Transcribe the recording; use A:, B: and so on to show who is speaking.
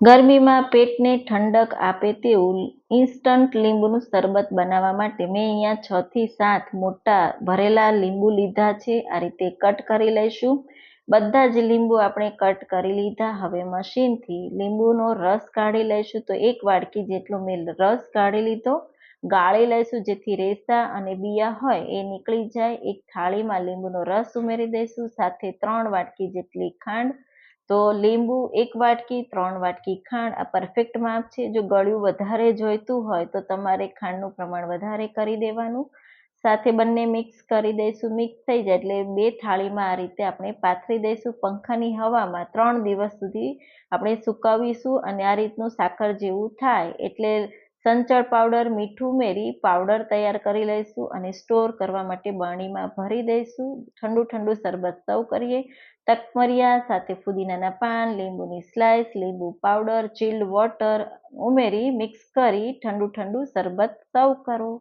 A: ગરમીમાં પેટને ઠંડક આપે તેવું ઇન્સ્ટન્ટ લીંબુનું શરબત બનાવવા માટે મેં અહીંયા છ થી સાત મોટા ભરેલા લીંબુ લીધા છે. આ રીતે કટ કરી લઈશું. બધા જ લીંબુ આપણે કટ કરી લીધા. હવે મશીનથી લીંબુનો રસ કાઢી લઈશું. તો એક વાડકી જેટલો મેં રસ કાઢી લીધો. ગાળી લઈશું જેથી રેસા અને બિયા હોય એ નીકળી જાય. એક થાળીમાં લીંબુનો રસ ઉમેરી દઈશું. સાથે ત્રણ વાટકી જેટલી ખાંડ તો લીંબુ એક વાટકી, ત્રણ વાટકી ખાંડ, આ પરફેક્ટ માપ છે. જો ગળ્યું વધારે જોઈતું હોય તો તમારે ખાંડનું પ્રમાણ વધારે કરી દેવાનું. સાથે બંને મિક્સ કરી દઈશું. મિક્સ થઈ જાય એટલે બે થાળીમાં આ રીતે આપણે પાથરી દઈશું. પંખાની હવામાં ત્રણ દિવસ સુધી આપણે સુકવીશું અને આ રીતનું સાકર જેવું થાય એટલે સંચળ પાવડર, મીઠું ઉમેરી પાવડર તૈયાર કરી લઈશું અને સ્ટોર કરવા માટે બરણીમાં ભરી દઈશું. ઠંડુ ઠંડુ શરબત સર્વ કરીએ. તકમરિયા, સાથે ફુદીનાના પાન, લીંબુની સ્લાઇસ લીંબુ પાવડર ચીલ્ડ વોટર ઉમેરી મિક્સ કરી ઠંડુ ઠંડુ શરબત સર્વ કરો.